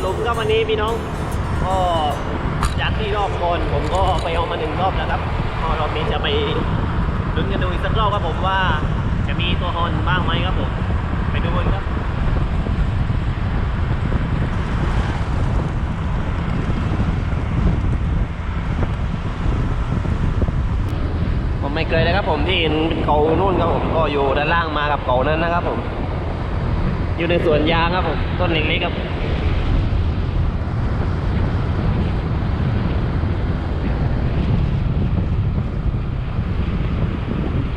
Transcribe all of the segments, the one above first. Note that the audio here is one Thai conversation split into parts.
หลุมก็วันนี้พี่น้องก็จากที่รอบก่อนผมก็ไปเอามาหนึ่งรอบแล้วครับก็รอบนี้จะไปลุ้นกันดูอีกสักรอบครับผมว่า จะมีตัวฮอนบ้างไหมครับผม ไปดูกันครับผมไม่เคยเลยครับผมที่เห็นเป็นเกานู่นครับผมก็อยู่ด้านล่างมากับเกานั้นนะครับผม อยู่ในสวนยางครับผม ต้นเล็กๆครับ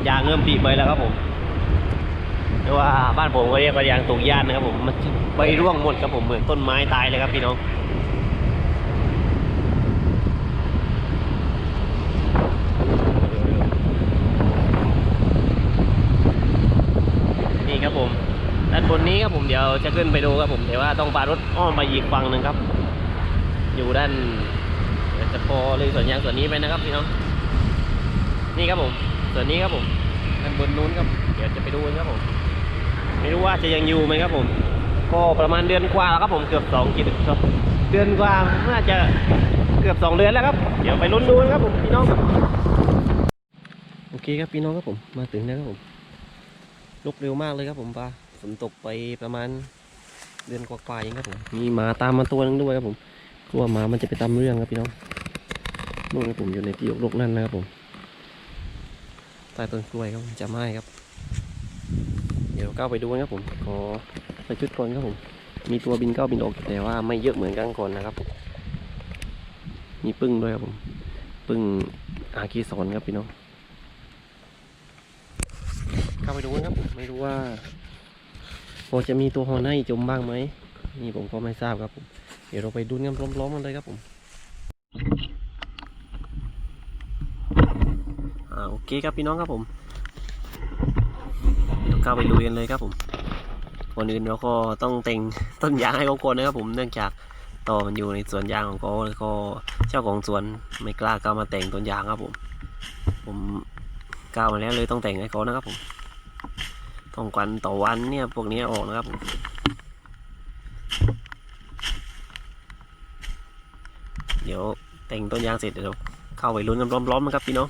ยาง เริ่มปีใบแล้วครับผมเรียกว่าบ้านผมก็เรียกว่ายางตกย่านนะครับผมมันใบร่วงหมดครับผมเหมือนต้นไม้ตายเลยครับพี่น้องนี่ครับผมด้านบนนี้ครับผมเดี๋ยวจะขึ้นไปดูครับผมแต่ว่าต้องปารถอ้อมไปอีกฝั่งหนึ่งครับ อยู่ด้านจะพอเลยสวนยางส่วนนี้ไปนะครับพี่น้องนี่ครับผมส่วนนี้ครับผม ด้านบนนู้นครับ เดี๋ยวจะไปดูกันครับผม ไม่รู้ว่าจะยังอยู่ไหมครับผม ก็ประมาณเดือนกว่าแล้วครับผม เกือบสองกี่เดือนครับเดือนกว่าน่าจะเกือบสองเดือนแล้วครับ เดี๋ยวไปลุ้นดูนะครับผมพี่น้องโอเคครับพี่น้องครับผม มาถึงแล้วครับผมลุกเร็วมากเลยครับผมปลาฝนตกไปประมาณเดือนกว่าๆเองครับผม มีหมาตามมาตัวนึงด้วยครับผมกลัวหมามันจะไปตามเรื่องครับพี่น้องนู่นครับผมอยู่ในที่ลกนั่นนะครับผม ใต้ต้นกล้วยครับจะไหม้ครับ เดี๋ยวก้าวไปดูกันครับผมขอใส่ชุดก่อนครับผม มีตัวบินเข้าบินออกแต่ว่าไม่เยอะเหมือนกันก่อนนะครับผมมีปึ้งด้วยครับผม ปึ้งอาคีสอนครับพี่น้องเข้าไปดูกันครับผมไม่รู้ว่าพอจะมีตัวฮอนให้จมบ้างไหมนี่ผมก็ไม่ทราบครับผมเดี๋ยวเราไปดูกันพร้อมๆกันเลยครับผมอ่าโอ เคครับพี่น้องครับผมเดี๋ยวเข้าไปลุยกันเลยครับผมก่อนอื่นเราก็ต้องแต่งต้นยางให้เขาก่อนนะครับผมเนื่องจากต่อมันอยู่ในสวนยางของเขาแล้วก็เจ้าของสวนไม่กล้าเข้ามาแต่งต้นยางครับผม ผมก้ามาแล้วเลยต้องแต่งให้เขานะครับผมต้องกวันต่อวันเนี่ยพวกนี้ออกนะครับผมเดี๋ยวแต่งต้นยางเสร็จเดี๋ยวเข้าไปลุ้นกันพร้อมๆนะครับพี่น้อง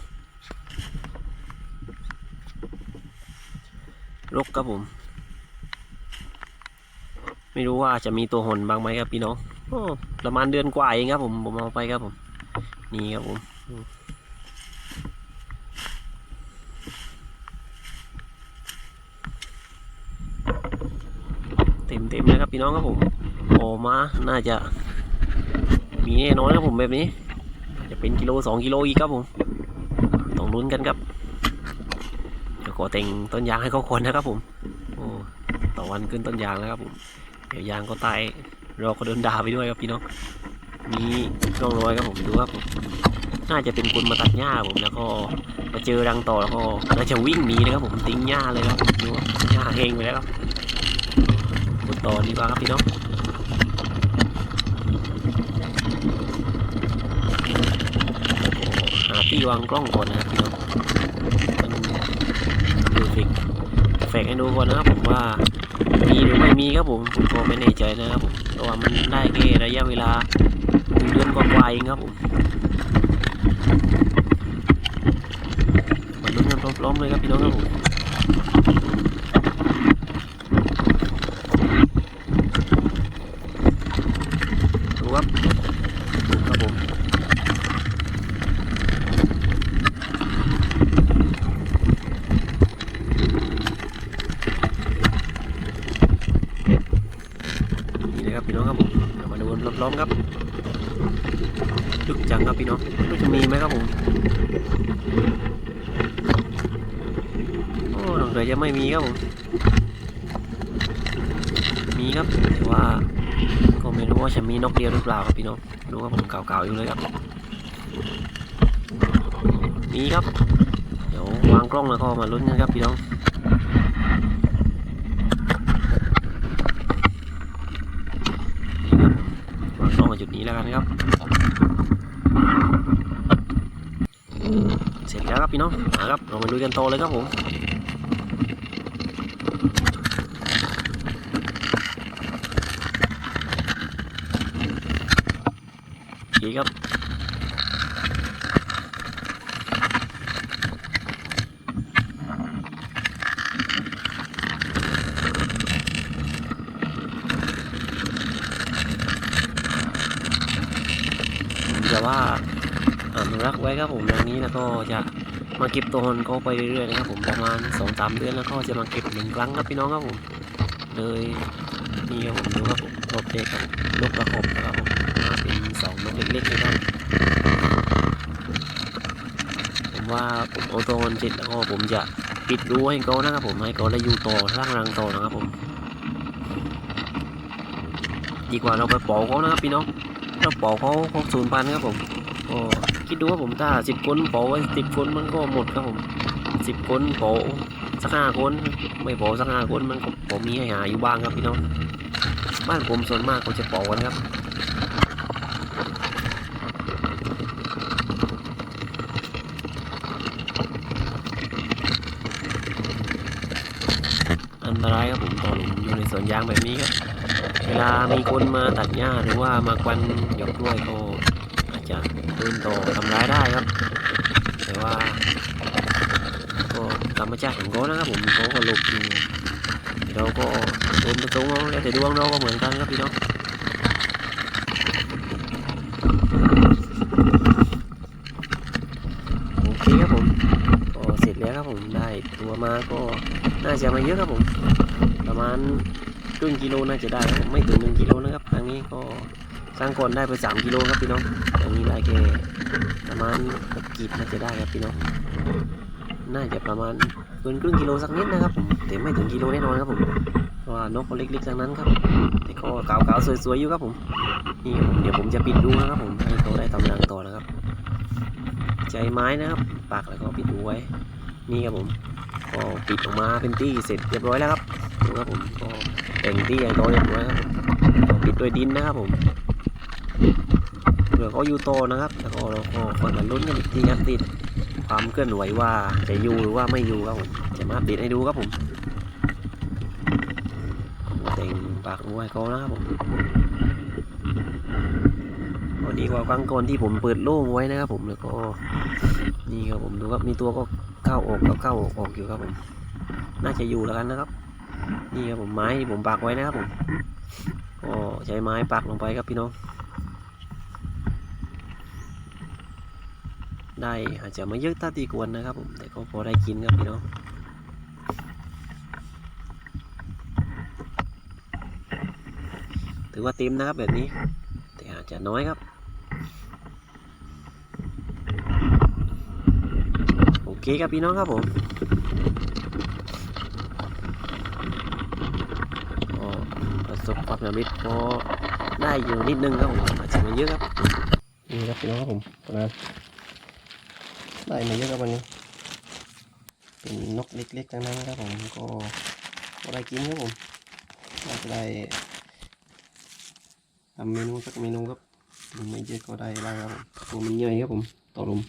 รกครับผม ไม่รู้ว่าจะมีตัวหนบ้างไหมครับพี่น้องอประมาณเดือนกว่าเองครับผมผมเอาไปครับผม นี่ครับผมเต็มเต็มๆเลยครับพี่น้องครับผมโอมาน่าจะมีแน่นอนครับผมแบบนี้ จะเป็นกิโลสองกิโลอีกครับผมต้องลุ้นกันครับ เดี๋ยวขอแต่งต้นยางให้เขาคนนะครับผมโอ้ต่อวันขึ้นต้นยางแล้วครับผมเดี๋ยวยางก็ตายเราก็โดนด่าไปด้วยครับพี่น้องมีร่องรอยครับผมดูครับผมน่าจะเป็นคนมาตัดหญ้าผมแล้วก็มาเจอรังต่อแล้วก็น่าจะวิ่งหนีนะครับผมทิ้งหญ้าเลยครับดูว่าหญ้าแห้งไปแล้วครับกดต่อดีกว่าครับพี่น้องหาที่วางกล้องก่อนนะครับพี่น้องมันดูฟิก แฝกให้ดูก่อนนะครับผมว่ามีหรือไม่มีครับผมผมก็ไม่แน่ใจนะครับผมแต่ว่ามันได้แค่ระยะเวลาหนึ่งเดือนกว่าๆเองครับผมมาลุ้นกันพร้อมๆเลยครับพี่น้องครับผม ดูครับครับผมนี่เลยครับพี่น้องครับผมเดี๋ยวมาดูกั นล้อมครับลึกจังครับพี่น้องไม่รู้จะมีไหมครับผมโอ้สงเสัยจะไม่มีครับผมมีครับแต่ว่าก็ไม่รู้ว่าจะมีนกเดียวหรือเปล่าครับพี่น้องรู้ว่าผมเก่าๆอยู่เลยครับมีครับ เดี๋ยววางกล้องแล้วก็มาลุ้นกันครับพี่น้องาจุดนี้แล้วกันครับ เสร็จแล้วครับพี่น้องมาครับเรามาดูกันโตเลยครับผมโอเครับ แต่ว่าอนุรักษ์ไว้ครับผมอย่างนี้แล้วก็จะมาเก็บตัวมันกไปเรื่อยๆนะครับผมประมาณสองสามเดือนแล้วก็จะมาเก็บหนึ่งครั้งครับพี่น้องครับผมเลยนี่ครับผมดูครับผมรถเด็กครับนกประคบนะครับผมมาเป็นสองนกเล็กๆนะครับผมว่าผมเอาตัวมันเสร็จแล้วก็ผมจะปิดรั้วให้เขานะครับผมให้เขาได้อยู่ต่อสร้างรังต่อนะครับผมดีกว่าเราไปปล่อยเขานะครับพี่น้อง ถ้าปอกเขาเขาศูนย์พันครับผมก็คิดดูว่าผมถ้าสิบคนปอกไว้สิบคนมันก็หมดครับผมสิบคนปอกสักห้าคน ไม่ปอกสักห้าคนมันก็ผมมีให้หาอยู่บ้างครับพี่น้องบ้านผมส่วนมากเขาจะปอกกันครับอันตรายครับผมตอนอยู่ในสวนยางแบบนี้ครับ เวลามีคนมาตัดหญ้าหรือว่ามาควันหยอกกล้วยก็อาจจะเดินต่อทำร้ายได้ครับ แต่ว่าก็ธรรมชาติของเขานะครับผมเขาก็หลบอยู่เราก็โดนประตูเอาแล้วแต่ดวงเราก็เหมือนกันครับพี่น้องโอเคครับผมก็เสร็จแล้วครับผมได้ตัวมาก็น่าจะไมาเยอะครับผม ประมาณ รึ่งกิโลน่าจะได้ครับผมไม่ถึงหนึ่งกิโลนะครับครั้งนี้ก็ครั้งก่อนได้ไปสามกิโลครับพี่น้องครั้งนี้ได้แค่ประมาณหกกีบน่าจะได้ครับพี่น้อง น่าจะประมาณเกินครึ่งกิโลสักนิดนะครับผมแต่ไม่ถึงกิโลแน่นอนครับผมเพราะว่านกเขาเล็กๆทั้งนั้นครับ แต่ก็ขาวๆสวยๆอยู่ครับผม นี่ครับผมเดี๋ยวผมจะปิดดูนะครับผมให้เขาได้ทำรังต่อนะครับ ใจไม้นะครับปากแล้วก็ปิดดูไว้ นี่ครับผม ก็ปิดออกมาเป็นที่เสร็จเรียบร้อยแล้วครับ ครับผมก็แต่งที่อย่างโตเรียบร้อยครับผมปิดด้วยดินนะครับผมเผื่อเขาอยู่โตนะครับแล้วก็เราก็คอยมาลุ้นกันอีกทีครับติดความเคลื่อนไหวว่าจะอยู่หรือว่าไม่อยู่ครับผมจะมาปเดให้ดูครับผมแต่งปากรั้วให้เขานะครับผมดีกว่าครั้งก่อนที่ผมเปิดโล่งไว้นะครับผมแล้วก็นี่ครับผมดูครับมีตัวก็เข้าออกเข้าออกออกอยู่ครับผมน่าจะอยู่แล้วกันนะครับ นี่ครับผมไม้ที่ผมปักไว้นะครับผมก็ใช้ไม้ปักลงไปครับพี่น้อง ได้อาจจะไม่เยอะเท่าที่ควรนะครับผมแต่ก็พอได้กินครับพี่น้องถือว่าเต็มนะครับแบบนี้ แต่อาจจะน้อยครับ โอเคครับพี่น้องครับผม ก็ประ สบความสำเร็จพอได้อยู่นิดนึงครับผมอาจจะม่เยอะครับนี่ครับพี่น้องครับผมประมาณได้ม่เยอะครับวันนี้ เป็นนกเล็กๆทั้งนั้นครับผมก็พอได้กินครับผมน่าจะได้ทำเมนูสักเมนูครับถึงไม่เยอะก็ได้บ้างครับผมตัวมันใหญ่ครับผมต่อลม